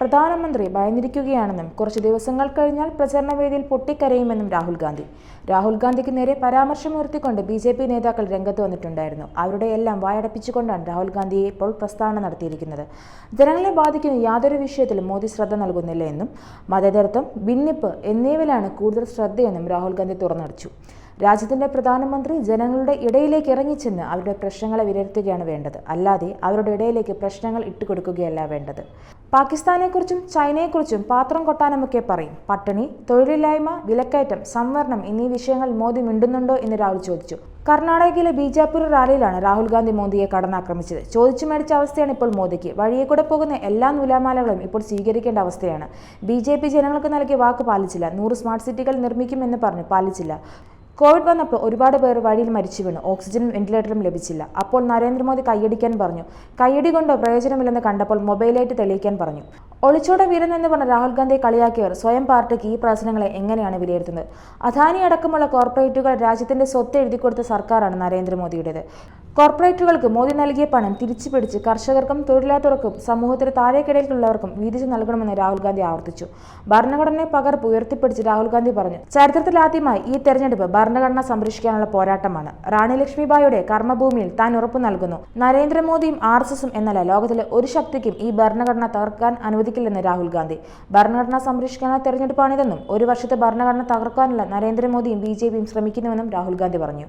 പ്രധാനമന്ത്രി ഭയന്നിരിക്കുകയാണെന്നും കുറച്ച് ദിവസങ്ങൾ കഴിഞ്ഞാൽ പ്രചരണ വേദിയിൽ പൊട്ടിക്കരയുമെന്നും രാഹുൽ ഗാന്ധി. രാഹുൽ ഗാന്ധിക്ക് നേരെ പരാമർശമുയർത്തിക്കൊണ്ട് ബി ജെ പി നേതാക്കൾ രംഗത്ത് വന്നിട്ടുണ്ടായിരുന്നു. അവരുടെ എല്ലാം വായടപ്പിച്ചുകൊണ്ടാണ് രാഹുൽ ഗാന്ധിയെ ഇപ്പോൾ പ്രസ്താവന നടത്തിയിരിക്കുന്നത്. ജനങ്ങളെ ബാധിക്കുന്ന യാതൊരു വിഷയത്തിലും മോദി ശ്രദ്ധ നൽകുന്നില്ല എന്നും മതേതരത്വം ഭിന്നിപ്പ് എന്നിവയിലാണ് കൂടുതൽ ശ്രദ്ധയെന്നും രാഹുൽ ഗാന്ധി തുറന്നടിച്ചു. രാജ്യത്തിന്റെ പ്രധാനമന്ത്രി ജനങ്ങളുടെ ഇടയിലേക്ക് ഇറങ്ങിച്ചെന്ന് അവരുടെ പ്രശ്നങ്ങളെ വിലയിരുത്തുകയാണ് വേണ്ടത്. അല്ലാതെ അവരുടെ ഇടയിലേക്ക് പ്രശ്നങ്ങൾ ഇട്ടുകൊടുക്കുകയല്ല വേണ്ടത്. പാകിസ്ഥാനെക്കുറിച്ചും ചൈനയെക്കുറിച്ചും പാത്രം കൊട്ടാനമൊക്കെ പറയും. പട്ടിണി തൊഴിലില്ലായ്മ വിലക്കയറ്റം സംവരണം എന്നീ വിഷയങ്ങൾ മോദി മിണ്ടുന്നുണ്ടോ എന്ന് രാഹുൽ ചോദിച്ചു. കർണാടകയിലെ ബീജാപൂർ റാലിയിലാണ് രാഹുൽ ഗാന്ധി മോദിയെ കടന്നാക്രമിച്ചത്. ചോദിച്ചു മേടിച്ച അവസ്ഥയാണ് ഇപ്പോൾ മോദിക്ക്. വഴിയെ കൂടെ പോകുന്ന എല്ലാ നൂലാമാലകളും ഇപ്പോൾ സ്വീകരിക്കേണ്ട അവസ്ഥയാണ്. ബി ജെ പി ജനങ്ങൾക്ക് നൽകിയ വാക്ക് പാലിച്ചില്ല. നൂറ് സ്മാർട്ട് സിറ്റികൾ നിർമ്മിക്കുമെന്ന് പറഞ്ഞു പാലിച്ചില്ല. കോവിഡ് വന്നപ്പോൾ ഒരുപാട് പേർ വഴിയിൽ മരിച്ചു വീണു. ഓക്സിജനും വെന്റിലേറ്ററും ലഭിച്ചില്ല. അപ്പോൾ നരേന്ദ്രമോദി കൈയടിക്കാൻ പറഞ്ഞു. കൈയടി കൊണ്ടോ പ്രയോജനമില്ലെന്ന് കണ്ടപ്പോൾ മൊബൈലായിട്ട് തെളിയിക്കാൻ പറഞ്ഞു. ഒളിച്ചോട വീരൻ എന്ന് പറഞ്ഞ രാഹുൽ ഗാന്ധിയെ കളിയാക്കിയവർ സ്വയം പാർട്ടിക്ക് ഈ പ്രശ്നങ്ങളെ എങ്ങനെയാണ് വിലയിരുത്തുന്നത്? അദാനി അടക്കമുള്ള കോർപ്പറേറ്റുകൾ രാജ്യത്തിന്റെ സ്വത്ത് എഴുതിക്കൊടുത്ത സർക്കാരാണ് നരേന്ദ്രമോദിയുടേത്. കോർപ്പറേറ്റുകൾക്ക് മോദി നൽകിയ പണം തിരിച്ചുപിടിച്ച് കർഷകർക്കും തൊഴിലാത്തവർക്കും സമൂഹത്തിന് താഴേക്കിടയിലുള്ളവർക്കും വീതിച്ചു നൽകണമെന്ന് രാഹുൽ ഗാന്ധി ആവർത്തിച്ചു. ഭരണഘടനയെ പകർപ്പ് ഉയർത്തിപ്പിടിച്ച് രാഹുൽ ഗാന്ധി പറഞ്ഞു ചരിത്രത്തിലാദ്യമായി ഈ തെരഞ്ഞെടുപ്പ് ഭരണഘടന സംരക്ഷിക്കാനുള്ള പോരാട്ടമാണ്. റാണി ലക്ഷ്മിബായിയുടെ കർമ്മഭൂമിയിൽ താൻ ഉറപ്പു നൽകുന്നു. നരേന്ദ്രമോദിയും ആർ എസ് എസും എന്നല്ല ലോകത്തിലെ ഒരു ശക്തിക്കും ഈ ഭരണഘടന തകർക്കാൻ അനുവദിക്കില്ലെന്ന് രാഹുൽ ഗാന്ധി. ഭരണഘടന സംരക്ഷിക്കാനുള്ള തെരഞ്ഞെടുപ്പാണിതെന്നും ഒരു വർഷത്തെ ഭരണഘടന തകർക്കാനുള്ള നരേന്ദ്രമോദിയും ബി ജെ പിയും ശ്രമിക്കുന്നുവെന്നും രാഹുൽ ഗാന്ധി പറഞ്ഞു.